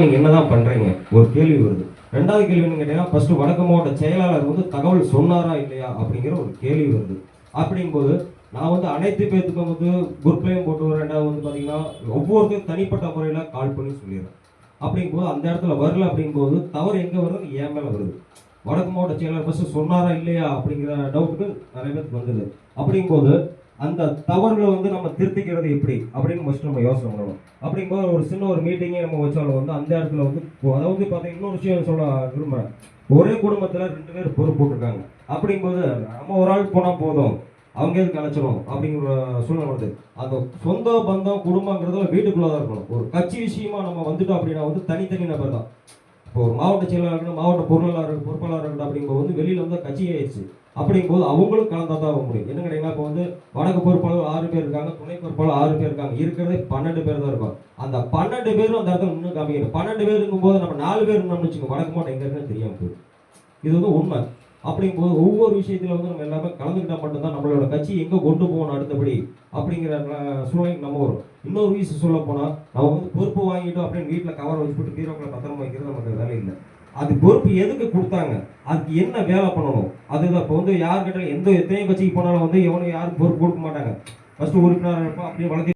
நீங்கள் என்னதான் பண்ணுறீங்க ஒரு கேள்வி வருது. ரெண்டாவது கேள்வின்னு கேட்டீங்கன்னா ஃபர்ஸ்ட் வடக்கு மாவட்ட செயலாளர் வந்து தகவல் சொன்னாரா இல்லையா அப்படிங்கிற ஒரு கேள்வி வருது. அப்படிங்கும்போது நான் வந்து அனைத்து பேர்த்துக்கும் வந்து குரூப்லையும் போட்டு ரெண்டாவது வந்து பார்த்தீங்கன்னா ஒவ்வொருத்தையும் தனிப்பட்ட முறையில் கால் பண்ணி சொல்லிடுறேன். அப்படிங்கும்போது அந்த இடத்துல வரல அப்படிங்கும்போது தவறு எங்கே வருது என் மேலே வருது. வடக்கு மாவட்ட செயலாளர் ஃபர்ஸ்ட் சொன்னாரா இல்லையா அப்படிங்கிற டவுட்டு நிறைய பேருக்கு வந்தது. அப்படிங்கும்போது அந்த தவறுகளை வந்து நம்ம திருத்திக்கிறது எப்படி? அப்படின்னு ஃபஸ்ட்டு நம்ம யோசனை பண்ணணும். அப்படிங்கும்போது ஒரு சின்ன ஒரு மீட்டிங்கே நம்ம வச்சாலும் வந்து அந்த இடத்துல வந்து அதாவது பார்த்தீங்கன்னா இன்னொரு விஷயம் சொல்ல விரும்புகிறேன் ஒரே குடும்பத்தில் ரெண்டு பேர் பொறுப்பு போட்டிருக்காங்க. அப்படிங்கும்போது நம்ம ஒரு ஆள் போனால் போதும். அவங்க எதுக்கு அழைச்சிடும் அப்படிங்கிற சூழ்நிலை வருது. அந்த சொந்த பந்தம் குடும்பங்கிறதுல வீட்டுக்குள்ளே தான் இருக்கணும். ஒரு கட்சி விஷயமா நம்ம வந்துட்டோம் அப்படின்னா வந்து தனித்தனி நபர் தான் இப்போ ஒரு மாவட்ட செயலாளர் இருக்கணும் மாவட்ட பொருளாளர் பொறுப்பாளர் இருக்கட்டும் அப்படிங்கும்போது வந்து வெளியில் வந்து கட்சி ஆயிடுச்சு. அப்படிங்கும்போது அவங்களும் கலந்தா தான் ஆக முடியும். என்ன கேட்டீங்கன்னா இப்போ வந்து வடக்கு பொறுப்பாளர் ஆறு பேர் இருக்காங்க துணை பொறுப்பாளர் ஆறு பேர் இருக்காங்க. இருக்கிறதே பன்னெண்டு பேர் தான் இருக்கும் அந்த பன்னெண்டு பேரும் அந்த இடத்துல இன்னும் காமிக்கணும். பன்னெண்டு பேர் இருக்கும்போது நம்ம நாலு பேர் இருந்தோம்னு வச்சுக்கோங்க. வடக்கு மாவட்டம் எங்கே இருக்குன்னு தெரியாம போயிடும். இது வந்து உண்மை. அப்படிங்கும்போது ஒவ்வொரு விஷயத்துல வந்து நம்ம எல்லாமே கலந்துக்கிட்டா மட்டும்தான் நம்மளோட கட்சி எங்க கொண்டு போகணும் அடுத்தபடி அப்படிங்கிற சூழ்நிலைக்கு நம்ம வரும். இன்னொரு விஷயம் சொல்ல போனா நம்ம வந்து பொறுப்பு வாங்கிட்டோம் அப்படின்னு வீட்டில் கவர் வச்சு போட்டு பீரோக்களை பத்திரமா வைக்கிறது நமக்கு வேலை இல்லை. அது பொறுப்பு எதுக்கு கொடுத்தாங்க? அதுக்கு என்ன வேலை பண்ணணும்? அதுதான் இப்போ வந்து யார்கிட்ட எந்த எத்தனையும் கட்சிக்கு போனாலும் வந்து எவனும் யாரும் பொறுப்பு கொடுக்க மாட்டாங்க. ஃபர்ஸ்ட் உறுப்பினராக இருப்போம் அப்படியே வளர்த்தி